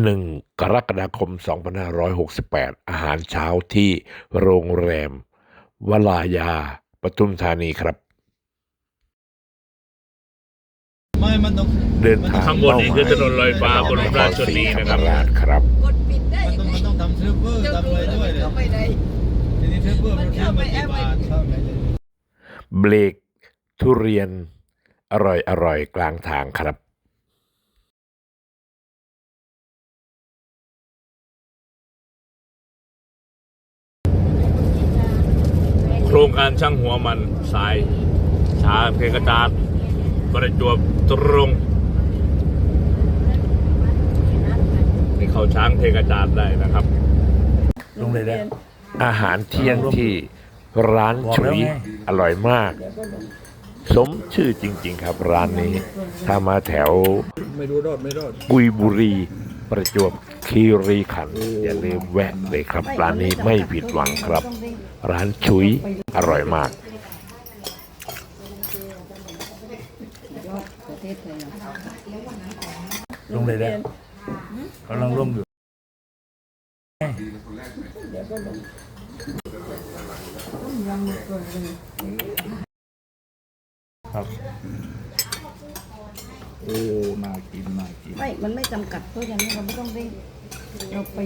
1 กรกฎาคม 2568 อาหารเช้าที่โรงแรม วลายาปทุมธานีครับ ไม่มันต้อง เดินทางข้างบนนี่คือถนนลอยฟ้าบนราชชนนีนะครับนครศธรรมราชครับกดปิดได้มันยัต้องงไงมันต้องทำเซิร์ฟเวอร์เจ้าทำดูอะไรแล้วด้วยมันเนี่ยเข้าไปในทีนี้เซิร์ฟเวอร์มันซื้อมากี่บาทเข้าไหนเลยเบรกทุเรียนอร่อยอร่อยกลางทางครับ รงการช่างหัวมันสายชาเพกระจาดประจวบตรงนี่เขาช้างเทกระจาดได้นะครับ ลงเลยได้อาหารเที่ยงที่ร้านฉุยอร่อยมาก สมชื่อจริง ๆ ครับร้านนี้ ถ้ามาแถวไม่รู้รอดไม่รอดกุยบุรีประจวบคีรีขันธ์อย่าลืมแวะเลยครับ ร้านนี้ไม่ผิดหวังครับ ร้านฉุยอร่อยมากประเทศไทยนะลงเลยได้กำลังลงอยู่ครับโอ้น่ากินน่ากินไม่ มันไม่จำกัดเพราะฉะนั้นเราไม่ต้องเร่งเราไป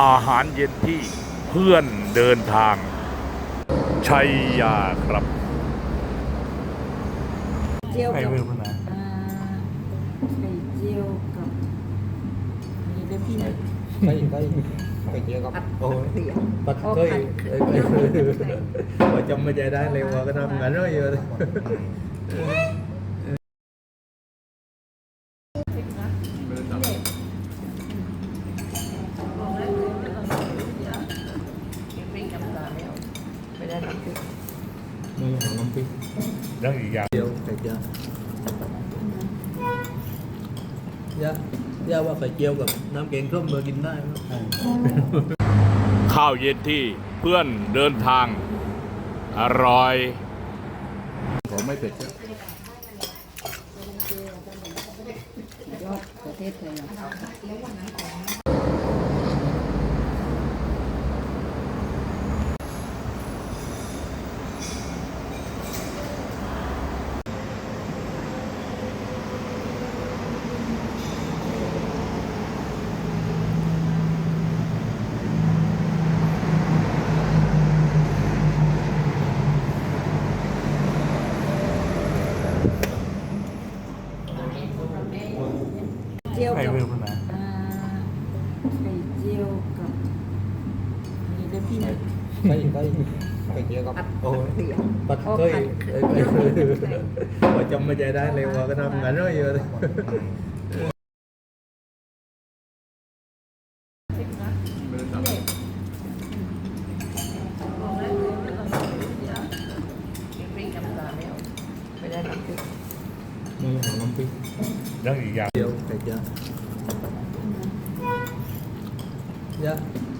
อาหารเย็นที่ เพื่อนเดินทาง ชัยยาครับเจียวไข่กับเวลขึ้นมาอ่าไข่เจียวกับนี่เลยพี่นะไปไปไปเจอกับผัดโอ้ยเสียปัดโอ้เคยผัดเกลือว่าจำไม่ใจได้เลยว่าก็ทำงานเรื่อยอยู่เลย ไม่ได้รับผิด นี่ ของน้ำพริกเรื่องอีกอย่างเดียวไข่เจียวย่าย่าว่าไข่เจียวกับน้ำแกงส้มมากินได้ไหมข้าวเย็นที่เพื่อนเดินทาง อร่อยผมไม่เผ็ดยอดประเทศไทยนะ เจียว ไข่ กับ เวลขึ้นมา อ่าไข่เจียวกับนี่เลยพี่นะ ไข่ไข่ไข่เจียวกับผัดโอ้ยเสียปัดโอ้เค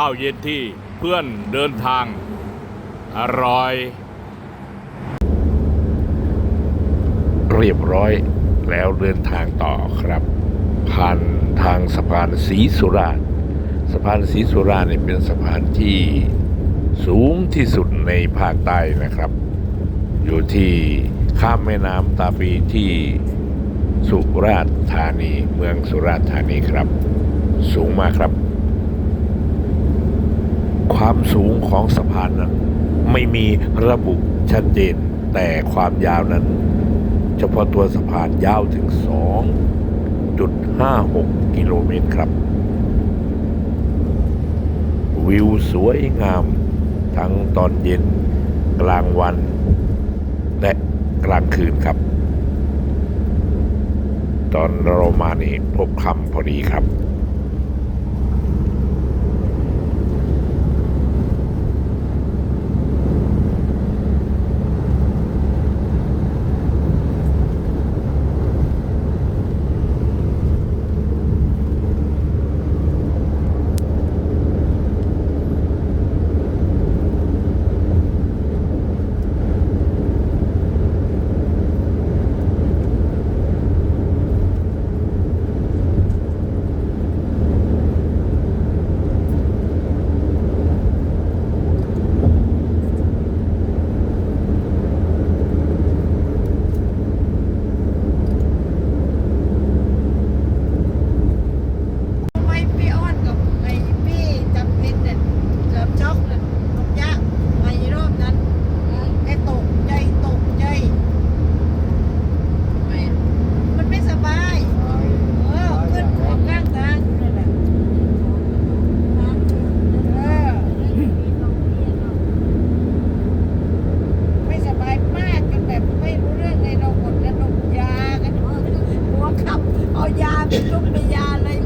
ข้าวเย็นที่เพื่อนเดินทาง อร่อย เรียบร้อยแล้วเดินทางต่อครับ ผ่านทางสะพานศรีสุราษสะพานศรีสุราษเนี่ยเป็นสะพานที่สูงที่สุดในภาคใต้นะครับ อยู่ที่ข้ามแม่น้ำตาปีที่สุราษฎร์ธานี เมืองสุราษฎร์ธานีครับ สูงมากครับ ความสูงของสะพานนั้นไม่มีระบุชัดเจน แต่ความยาวนั้น เฉพาะตัวสะพานยาวถึง 2.56 กิโลเมตรครับ วิวสวยงาม ทั้งตอนเย็นกลางวัน และกลางคืนครับ ตอนเรามานี่พบคำพอดีครับ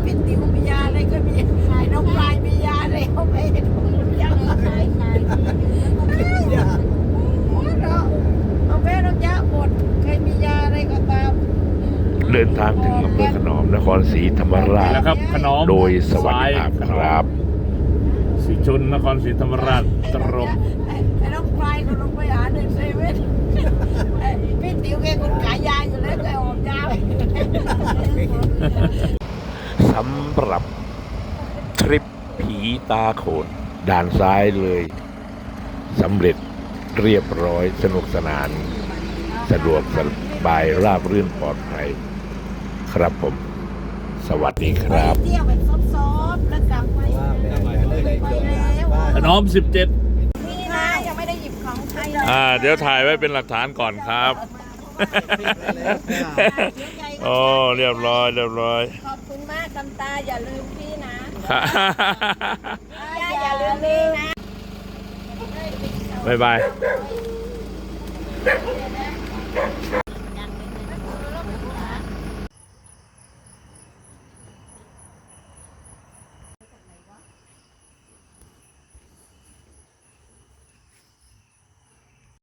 พี่ติ๋วมียาอะไรก็มีขายน้องปลายมียาอะไรเขาไม่เห็นยังขายขายเราเอาแม่น้องยาหมดใครมียาอะไรก็ตาม เดินทางถึงอำเภอขนอมนครศรีธรรมราช แล้วครับขนอมโดยสวัสดิภาพครับสีชนนครศรีธรรมราชตรงไอ้น้องปลายก็ลงไปหาในเซเว่นไอ้พี่ติ๋วแกคนขายยาอยู่แล้วแกออกยาไปสำหรับทริปผีตาโขนด่านซ้ายเลยสำเร็จเรียบร้อยสนุกสนาน สะดวกสบายราบรื่นปลอดภัย ครับผม สวัสดีครับเที่ยวแบบซอบๆแล้วกลับไปว่าไปได้ได้ไปจบแล้วบ้านขนอมสิบเจ็ดนี่นะยังไม่ได้หยิบของใครเลยอ่า เดี๋ยวถ่ายไว้เป็นหลักฐานก่อนครับ โอ้เรียบร้อยเรียบร้อยขอบคุณมากกำตาอย่าลืมพี่นะครับย่าอย่าลืมพี่นะบ๊ายบายเดี๋ยวนะ